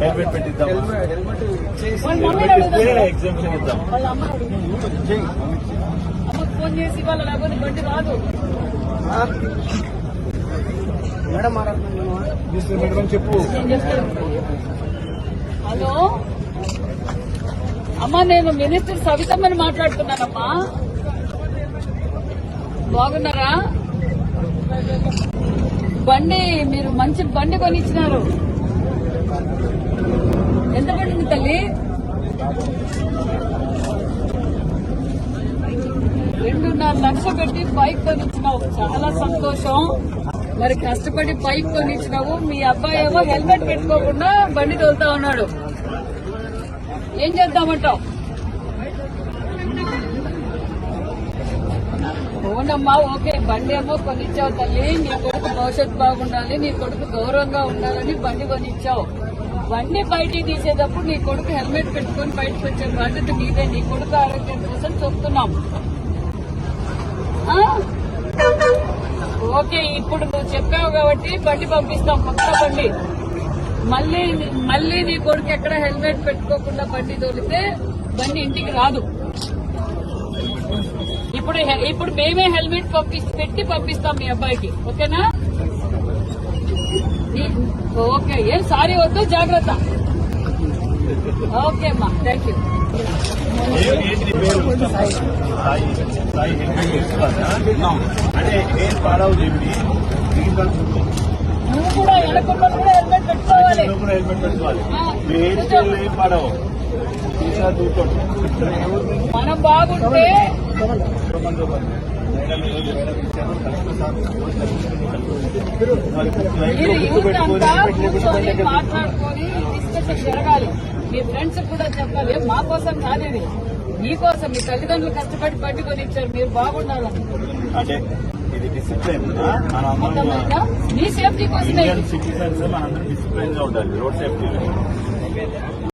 Helmet పెట్టిద్దాం exemption ఇద్దాం phone చేసి వాళ్ళ లేకపోతే బండి రాదు మేడం మేడం చెప్పు హలో అమ్మా నేను మినిస్టర్ సవితమ్మని మాట్లాడుతున్నానమ్మా. బాగున్నారా? బండి మీరు మంచి బండి కొనిచ్చినారు. ఎంత పడింది తల్లి? రెండున్నర లక్ష పెట్టి బైక్ కొనిచ్చినావు. చాలా సంతోషం. మరి కష్టపడి బైక్ కొనిచ్చినావు. మీ అబ్బాయి ఏమో హెల్మెట్ పెట్టుకోకుండా బండి తోలుతా ఉన్నాడు. ఏం చేద్దామంటావు? అవునమ్మా ఓకే బండి ఏమో కొనిచ్చావు తల్లి. నీ కొడుకు భవిష్యత్తు బాగుండాలి నీ కొడుకు గౌరవంగా ఉండాలని బండి కొనిచ్చావు. బండి బయటికి తీసేటప్పుడు నీ కొడుకు హెల్మెట్ పెట్టుకొని బయటకు వచ్చే బాధ్యత నీదే. నీ కొడుకు ఆరోగ్యం కోసం చెప్తున్నాం. ఓకే ఇప్పుడు నువ్వు చెప్పావు కాబట్టి బండి పంపిస్తాం కొత్త బండి. మళ్ళీ మళ్ళీ నీ కొడుకు ఎక్కడ హెల్మెట్ పెట్టుకోకుండా బండి దొరికితే బండి ఇంటికి రాదు. ఇప్పుడు ఇప్పుడు మేమే హెల్మెట్ పంపి పెట్టి పంపిస్తాం మీ అబ్బాయికి. ఓకేనా? ఓకే ఏం సారీ వద్దు జాగ్రత్త. ఓకే అమ్మా థ్యాంక్ యూ నువ్వు కూడా ఎడకుండా కూడా హెల్మెట్ పెట్టుకోవాలి. కూడా హెల్మెట్ పెట్టుకోవాలి పాడవు మనం బాగుంటే మాట్లాడుకొని డిస్కషన్ జరగాలి. మీ ఫ్రెండ్స్ కూడా చెప్పాలి మా కోసం కాదు ఇది మీకోసం మీ తల్లిదండ్రులు కష్టపడి బండి కొనిచ్చారు మీరు బాగుండాలని అంటే ఇది డిసిప్లిన్ మన అర్థమైందా మీ సేఫ్టీ ఇండియన్ సిటిజన్స్ మనందరం డిసిప్లిన్గా ఉండాలి రోడ్ సేఫ్టీ